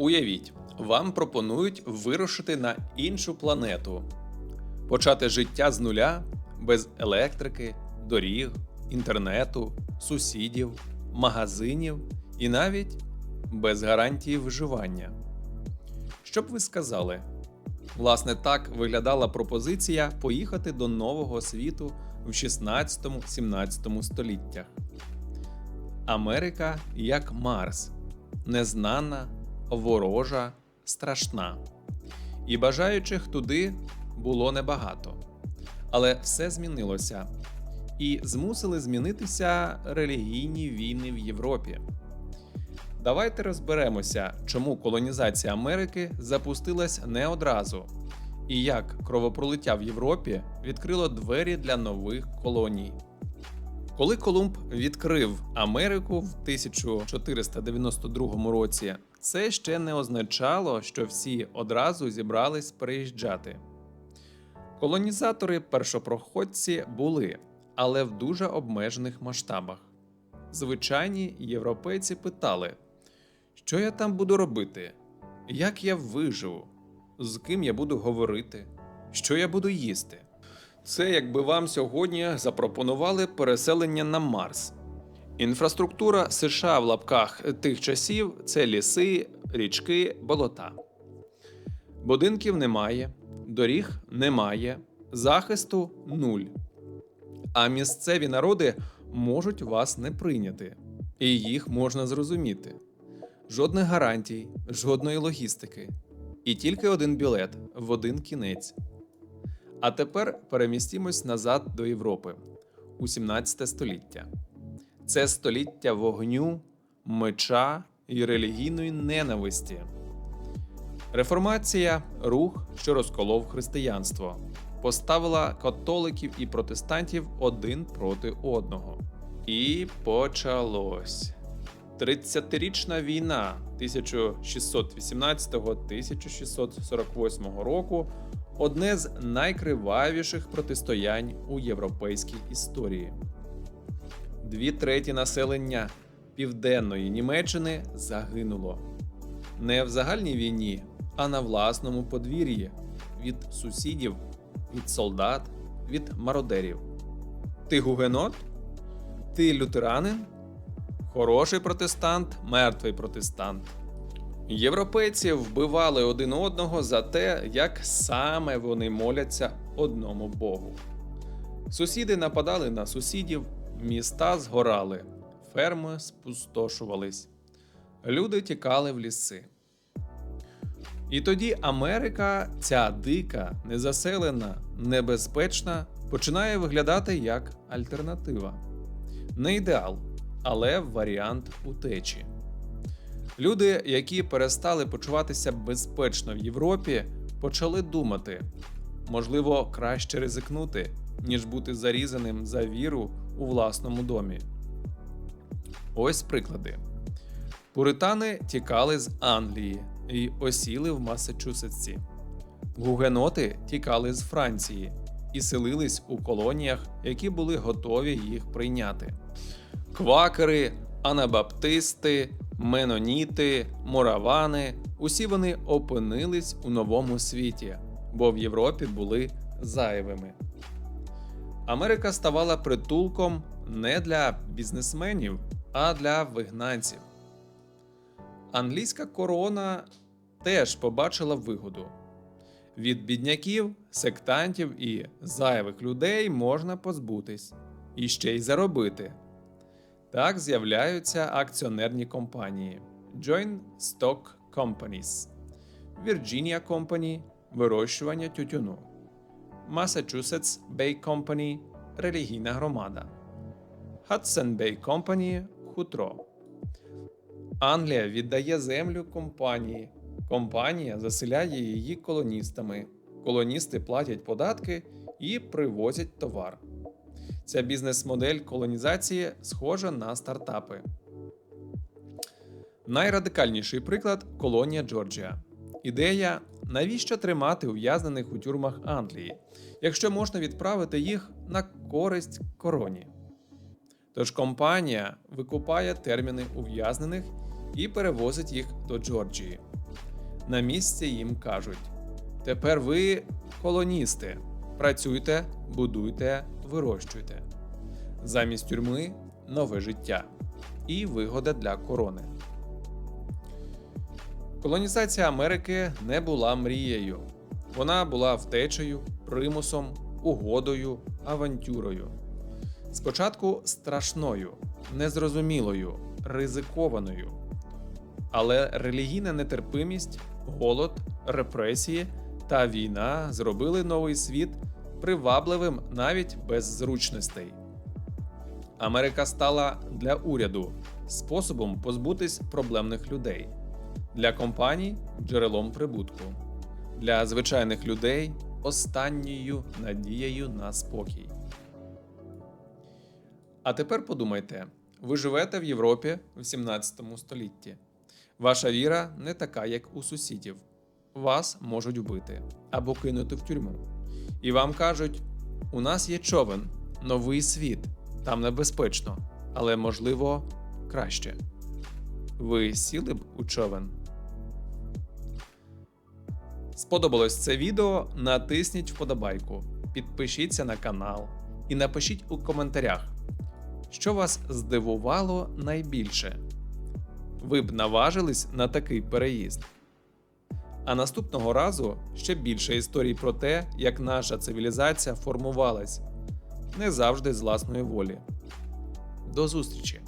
Уявіть, вам пропонують вирушити на іншу планету, почати життя з нуля без електрики, доріг, інтернету, сусідів, магазинів і навіть без гарантії виживання. Що б ви сказали? Власне, так виглядала пропозиція поїхати до нового світу в 16-17 століттях. Америка як Марс, незнана, ворожа, страшна. І бажаючих туди було небагато. Але все змінилося, і змусили змінитися релігійні війни в Європі. Давайте розберемося, чому колонізація Америки запустилась не одразу, і як кровопролиття в Європі відкрило двері для нових колоній. Коли Колумб відкрив Америку в 1492 році, це ще не означало, що всі одразу зібрались переїжджати. Колонізатори першопроходці були, але в дуже обмежених масштабах. Звичайні європейці питали, що я там буду робити, як я виживу, з ким я буду говорити, що я буду їсти. Це якби вам сьогодні запропонували переселення на Марс. Інфраструктура США в лапках тих часів це ліси, річки, болота. Будинків немає, доріг немає, захисту нуль. А місцеві народи можуть вас не прийняти, і їх можна зрозуміти. Жодних гарантій, жодної логістики. І тільки один білет в один кінець. А тепер перемістімось назад до Європи у 17 століття. Це століття вогню, меча і релігійної ненависті. Реформація рух, що розколов християнство, поставила католиків і протестантів один проти одного. І почалось. 30-річна війна 1618-1648 року одне з найкривавіших протистоянь у європейській історії. Дві треті населення південної Німеччини загинуло не в загальній війні, а на власному подвір'ї від сусідів, від солдат, від мародерів. Ти гугенот? Ти лютеранин? Хороший протестант, мертвий протестант. Європейці вбивали один одного за те, як саме вони моляться одному Богу. Сусіди нападали на сусідів, міста згорали, ферми спустошувались, люди тікали в ліси. І тоді Америка, ця дика, незаселена, небезпечна, починає виглядати як альтернатива. Не ідеал, але варіант утечі. Люди, які перестали почуватися безпечно в Європі, почали думати: можливо, краще ризикнути, ніж бути зарізаним за віру у власному домі. Ось приклади. Пуритани тікали з Англії і осіли в Масачусетсі. Гугеноти тікали з Франції і селились у колоніях, які були готові їх прийняти. Квакери, анабаптисти, меноніти, моравани усі вони опинились у новому світі, бо в Європі були зайвими. Америка ставала притулком не для бізнесменів, а для вигнанців. Англійська корона теж побачила вигоду. Від бідняків, сектантів і зайвих людей можна позбутись і ще й заробити. Так з'являються акціонерні компанії Joint Stock Companies, Virginia Company – вирощування тютюну, Massachusetts Bay Company – релігійна громада, Hudson Bay Company – хутро. Англія віддає землю компанії. Компанія заселяє її колоністами. Колоністи платять податки і привозять товар. Ця бізнес-модель колонізації схожа на стартапи. Найрадикальніший приклад колонія Джорджія. Ідея, навіщо тримати ув'язнених у тюрмах Англії, якщо можна відправити їх на користь короні. Тож компанія викупає терміни ув'язнених і перевозить їх до Джорджії. На місці їм кажуть: тепер ви колоністи. Працюйте, будуйте, вирощуйте. Замість тюрми нове життя і вигода для корони. Колонізація Америки не була мрією. Вона була втечею, примусом, угодою, авантюрою. Спочатку страшною, незрозумілою, ризикованою. Але релігійна нетерпимість, голод, репресії та війна зробили новий світ привабливим навіть без зручностей. Америка стала для уряду способом позбутись проблемних людей, для компаній джерелом прибутку, для звичайних людей останньою надією на спокій. А тепер подумайте: ви живете в Європі в 17 столітті. Ваша віра не така, як у сусідів. Вас можуть вбити або кинути в тюрму. І вам кажуть: у нас є човен, новий світ, там небезпечно, але можливо краще. Ви сіли б у човен? Сподобалось це відео? Натисніть вподобайку, підпишіться на канал і напишіть у коментарях, що вас здивувало найбільше. Ви б наважились на такий переїзд. А наступного разу ще більше історій про те, як наша цивілізація формувалась не завжди з власної волі. До зустрічі!